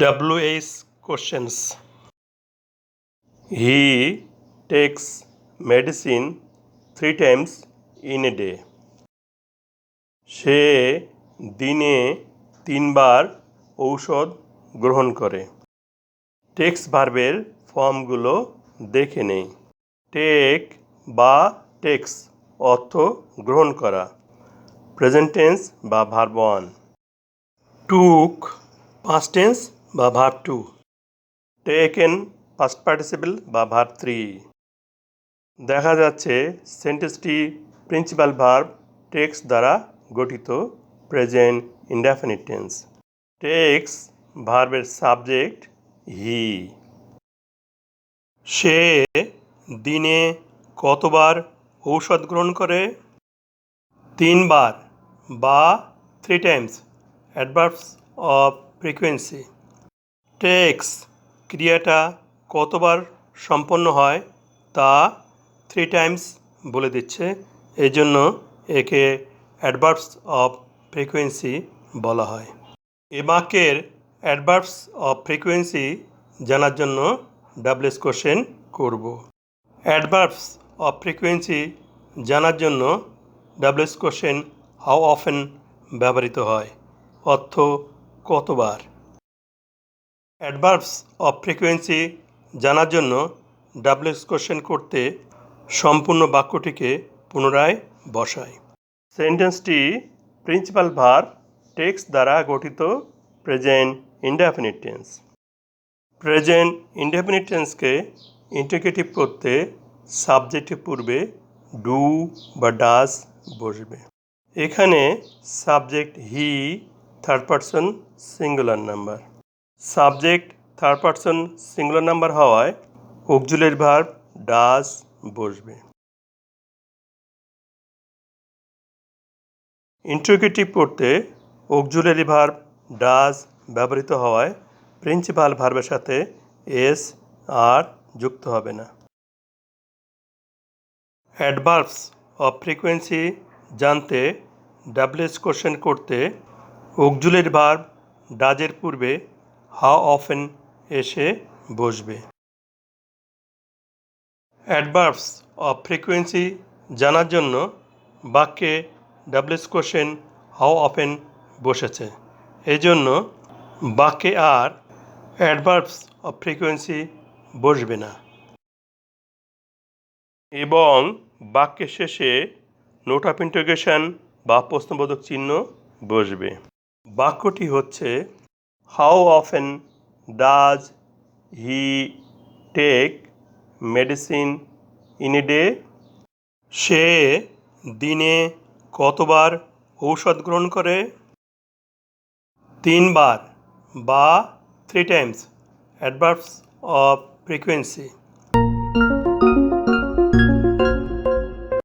WH questions. He takes medicine three times in a day. সে দিনে তিনবার ঔষধ গ্রহণ করে টেক্স ভার্বের ফর্মগুলো দেখে নেই টেক বা টেক্স অর্থ গ্রহণ করা প্রেজেন্ট টেন্স বা verb one took past tense বা verb two. Taken past participle বা ভার্ব থ্রি দেখা যাচ্ছে সেন্টেন্সটি প্রিন্সিপাল ভার্ব টেক্স দ্বারা গঠিত প্রেজেন্ট ইনডেফিনিট টেন্স টেক্স ভার্বের সাবজেক্ট হি সে দিনে কতবার ঔষধ গ্রহণ করে? তিনবার বা three times adverbs of frequency takes ক্রিয়াটা কতবার সম্পন্ন হয় তা থ্রি টাইমস বলে দিচ্ছে। এই জন্য একে অ্যাডভার্বস অফ ফ্রিকোয়েন্সি বলা হয়। এ বাক্যের অ্যাডভার্বস অফ ফ্রিকোয়েন্সি জানার জন্য ডাবলেস কোশ্চেন করব। অ্যাডভার্বস অফ ফ্রিকোয়েন্সি জানার জন্য ডাবলেস কোশ্চেন হাউ অফেন ব্যবহৃত হয়। অর্থ কতবার? অ্যাডভার্বস অফ ফ্রিকোয়েন্সি জানার জন্য ডাবলেস কোশ্চেন করতে সম্পূর্ণ বাক্যটিকে পুনরায় বসাই। সেন্টেন্সটি প্রিন্সিপাল ভার টেক্স দ্বারা গঠিত present indefinite tense. Present indefinite টেন্সকে integrative করতে সাবজেক্টের পূর্বে ডু বা ডাস বসবে। এখানে subject he third person singular number. Subject third person singular number হওয়ায় অকজুলের ভার্ব ডাজ বসবে। ইন্ট্রোগেটিভ পড়তে অকজুলারি ভার্ব ডাজ ব্যবহৃত হওয়ায় প্রিন্সিপাল ভার্বের সাথে এস আর যুক্ত হবে না। অ্যাডভার্বস অফ ফ্রিকোয়েন্সি জানতে ডাবলেস কোশ্চেন করতে অকজুলের ভার্ব ডাজের পূর্বে হাউ অফেন এসে বসবে। অ্যাডভার্বস অফ ফ্রিকোয়েন্সি জানার জন্য বাক্যে ডাবলেস কোশ্চেন হাউ অফেন বসেছে। এই জন্য বাক্যে আর অ্যাডভার্বস অফ ফ্রিকোয়েন্সি বসবে না। এবং বাক্যের শেষে নোট অফ ইন্টিগ্রেশন বা প্রশ্নবোধক চিহ্ন বসবে। বাক্যটি হচ্ছে how often does he take medicine in a day সে দিনে কতবার ঔষধ গ্রহণ করে? তিনবার বা three times adverbs of frequency